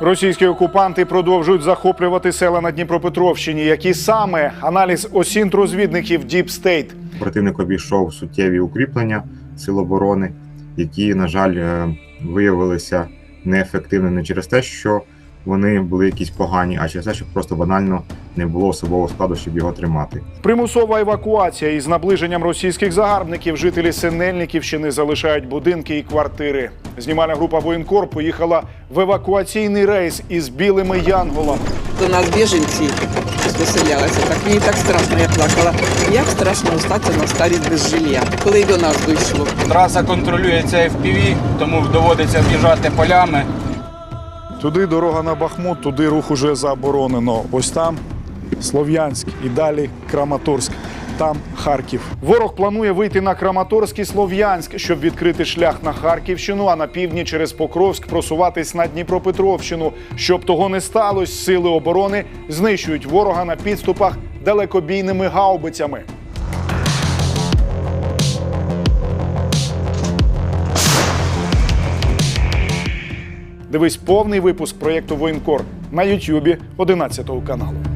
Російські окупанти продовжують захоплювати села на Дніпропетровщині. Які саме аналіз осінт-розвідників Діп Стейт Противник обійшов суттєві укріплення сил оборони, які, на жаль, е, виявилися неефективними не через те, що вони були якісь погані, а через те, що просто банально не було особового складу, щоб його тримати. Примусова евакуація із наближенням російських загарбників. Жителі Синельниківщини залишають будинки і квартири. Знімальна група воєнкор поїхала в евакуаційний рейс із білими янголами. До нас біженці виселялися. Так мені так страшно, я плакала. Як страшно остатися на старість без жилья, коли й до нас дійшло. Траса контролюється FPV, тому доводиться біжати полями. Туди дорога на Бахмут, туди рух уже заборонено. Ось там Слов'янськ і далі Краматорськ. Там Харків. Ворог планує вийти на Краматорськ і Слов'янськ, щоб відкрити шлях на Харківщину, а на півдні через Покровськ просуватись на Дніпропетровщину. Щоб того не сталося, сили оборони знищують ворога на підступах далекобійними гаубицями. Дивись повний випуск проєкту Воєнкор на Ютюбі 11 каналу.